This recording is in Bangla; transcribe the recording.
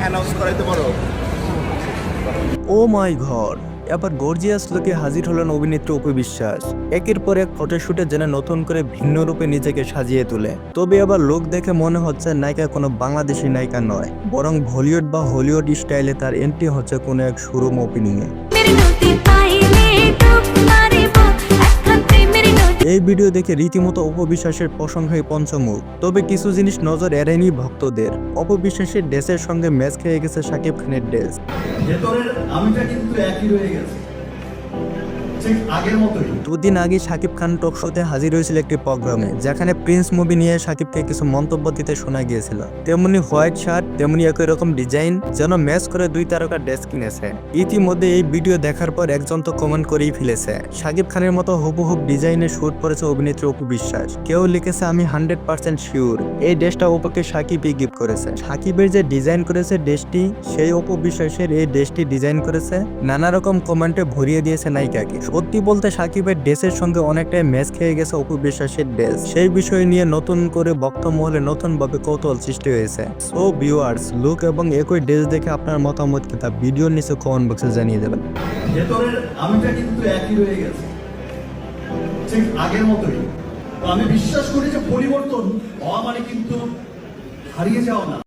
অ্যানাউন্স করাইতে পারো। ও মাই গড এবার গর্জিয়াস লোকে হাজির হলেন অভিনেত্রী অপু বিশ্বাস। একের পর এক ফটোশুটে যেন নতুন করে ভিন্ন রূপে নিজেকে সাজিয়ে তোলে। তবে আবার লোক দেখে মনে হচ্ছে নায়িকা কোনো বাংলাদেশি নায়িকা নয় বরং বলিউড বা হলিউড স্টাইলে তার এন্ট্রি হচ্ছে কোনো এক শোরুম ওপেনিংয়ে এই ভিডিও দেখে রীতিমতো অপবিশ্বাসের প্রশংসায় পঞ্চমুখ। তবে কিছু জিনিস নজর এড়ায়নি ভক্তদের। অপবিশ্বাসের ড্রেসের সঙ্গে ম্যাচ খেয়ে গেছে সাকিব খানের ড্রেস। ভেতরের আমিটা কিন্তু একই রয়ে গেছে। দুদিন আগে শাকিব খান টক শোতে হাজির হয়েছিল একটি প্রোগ্রামে, যেখানে প্রিন্স মুভি নিয়ে শাকিবকে কিছু মন্তব্য দিতে শোনা গিয়েছিল। তেমনি হোয়াইট শার্ট তেমনি একই রকম ডিজাইন যেন ম্যাচ করে দুই তারকা ড্রেস কিনেছে। ইতিমধ্যে এই ভিডিও দেখার পর একজন তো কমেন্ট করেই ফেলেছে। শাকিব খানের মতো হুবহুব ডিজাইনে শুট করেছে অভিনেত্রী অপু বিশ্বাস। কেউ লিখেছে, আমি হান্ড্রেড পার্সেন্ট শিওর এই ড্রেসটা অপুকে সাকিবই গিফট করেছে। সাকিবের যে ডিজাইন করেছে ড্রেসটি সেই অপু বিশ্বাসের এই ড্রেসটি ডিজাইন করেছে। নানা রকম কমেন্টে ভরিয়ে দিয়েছে নায়িকাকে। সত্যি বলতে সাকিবের ড্রেসের সঙ্গে অনেকটাই ম্যাচ খেয়ে গেছে অপু বিশ্বাসের ড্রেস। সেই বিষয় নিয়ে নতুন করে বক্ত মহলে নতুন ভাবে কৌতূহল সৃষ্টি হয়েছে। সো ভিউয়ার্স লুক এবং একই ড্রেস দেখে আপনার মতামত কি তা ভিডিওর নিচে কমেন্ট বক্সে জানিয়ে দেবেন। ভেতরের আমিটা কিন্তু একই রয়ে গেছে। ঠিক আগের মতোই। আমি বিশ্বাস করি যে পরিবর্তন হওয়া মানে কিন্তু হারিয়ে যাওয়া না।